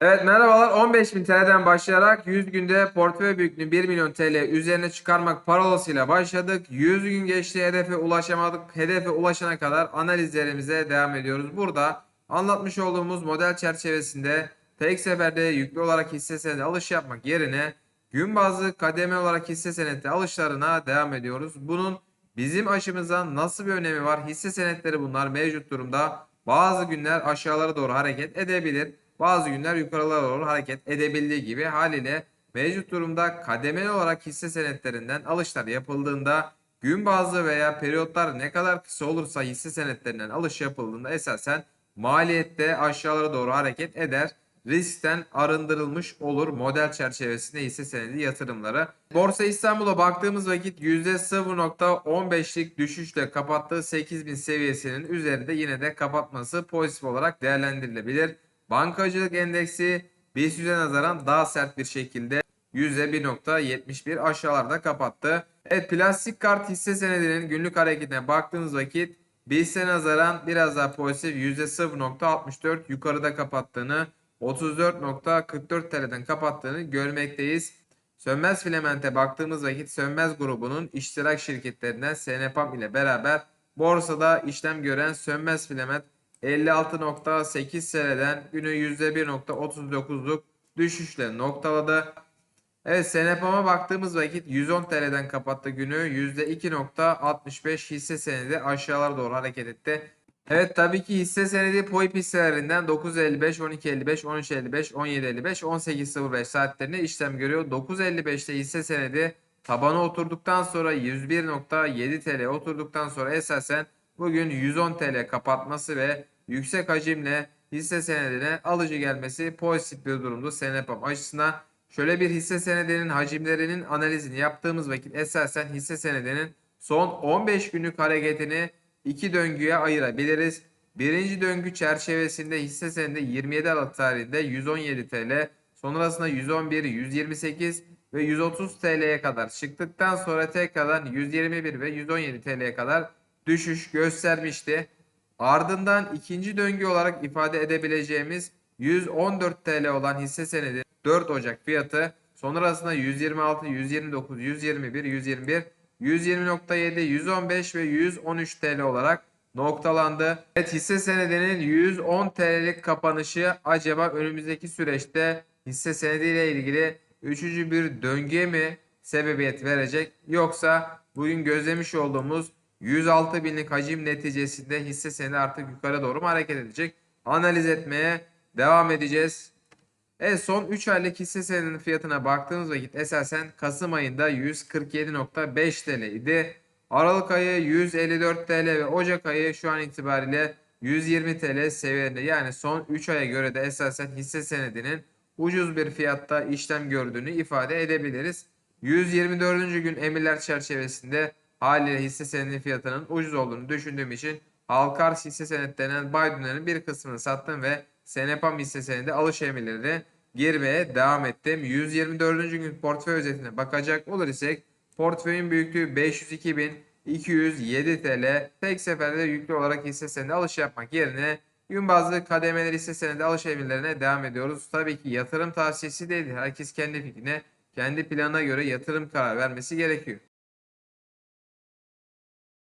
Evet merhabalar 15.000 TL'den başlayarak 100 günde portföy büyüklüğünü 1 milyon TL üzerine çıkarmak parolasıyla başladık. 100 gün geçti hedefe ulaşamadık. Hedefe ulaşana kadar analizlerimize devam ediyoruz. Burada anlatmış olduğumuz model çerçevesinde tek seferde yüklü olarak hisse senedi alış yapmak yerine gün bazlı kademe olarak hisse senedi alışlarına devam ediyoruz. Bunun bizim açımızdan nasıl bir önemi var? Hisse senetleri bunlar mevcut durumda. Bazı günler aşağılara doğru hareket edebilir. Bazı günler yukarılara doğru hareket edebildiği gibi haliyle mevcut durumda kademeli olarak hisse senetlerinden alışlar yapıldığında gün bazlı veya periyotlar ne kadar kısa olursa hisse senetlerinden alış yapıldığında esasen maliyette aşağılara doğru hareket eder. Riskten arındırılmış olur model çerçevesinde hisse senedi yatırımları. Borsa İstanbul'a baktığımız vakit %0.15'lik düşüşle kapattığı 8000 seviyesinin üzerinde yine de kapatması pozitif olarak değerlendirilebilir. Bankacılık endeksi BIST 100'e nazaran daha sert bir şekilde %1.71 aşağılarda kapattı. Evet plastik kart hisse senedinin günlük hareketine baktığınız vakit BIST'e nazaran biraz daha pozitif %0.64 yukarıda kapattığını 34.44 TL'den kapattığını görmekteyiz. Sönmez filemente baktığımız vakit Sönmez grubunun iştirak şirketlerinden Senepam ile beraber borsada işlem gören Sönmez filament 56.8 TL'den günü %1.39'luk düşüşle noktaladı. Evet Senepam'a baktığımız vakit 110 TL'den kapattı günü %2.65 hisse senedi aşağılara doğru hareket etti. Evet tabii ki hisse senedi POIP hisselerinden 9.55, 12.55, 13.55, 17.55, 18.05 saatlerinde işlem görüyor. 9.55'te hisse senedi tabana oturduktan sonra 101.7 TL oturduktan sonra esasen bugün 110 TL kapatması ve yüksek hacimle hisse senedine alıcı gelmesi pozitif bir durumdu Senepam açısından. Şöyle bir hisse senedinin hacimlerinin analizini yaptığımız vakit esasen hisse senedinin son 15 günlük hareketini iki döngüye ayırabiliriz. Birinci döngü çerçevesinde hisse senedi 27 Aralık tarihinde 117 TL, sonrasında 111, 128 ve 130 TL'ye kadar çıktıktan sonra tekrardan 121 ve 117 TL'ye kadar düşüş göstermişti. Ardından ikinci döngü olarak ifade edebileceğimiz 114 TL olan hisse senedi 4 Ocak fiyatı sonrasında 126, 129, 121, 121, 120.7, 115 ve 113 TL olarak noktalandı. Evet hisse senedinin 110 TL'lik kapanışı acaba önümüzdeki süreçte hisse senediyle ilgili üçüncü bir döngüye mi sebebiyet verecek yoksa bugün gözlemiş olduğumuz 106 binlik hacim neticesinde hisse senedi artık yukarı doğru mu hareket edecek? Analiz etmeye devam edeceğiz. Evet son 3 aylık hisse senedinin fiyatına baktığımız vakit esasen Kasım ayında 147.5 TL idi. Aralık ayı 154 TL ve Ocak ayı şu an itibariyle 120 TL seviyelerinde. Yani son 3 aya göre de esasen hisse senedinin ucuz bir fiyatta işlem gördüğünü ifade edebiliriz. 124. gün emirler çerçevesinde haliyle hisse senedi fiyatının ucuz olduğunu düşündüğüm için Halkar hisse senetlerinden Biden'ın bir kısmını sattım ve Senepam hisse senedi alış emirlerine girmeye devam ettim. 124. gün portföy özetine bakacak olur isek portföyün büyüklüğü 502.207 TL. Tek seferde yüklü olarak hisse senedi alış yapmak yerine gün bazlı kademeler hisse senedi alış emirlerine devam ediyoruz. Tabii ki yatırım tavsiyesi değil. Herkes kendi fikrine, kendi planına göre yatırım karar vermesi gerekiyor.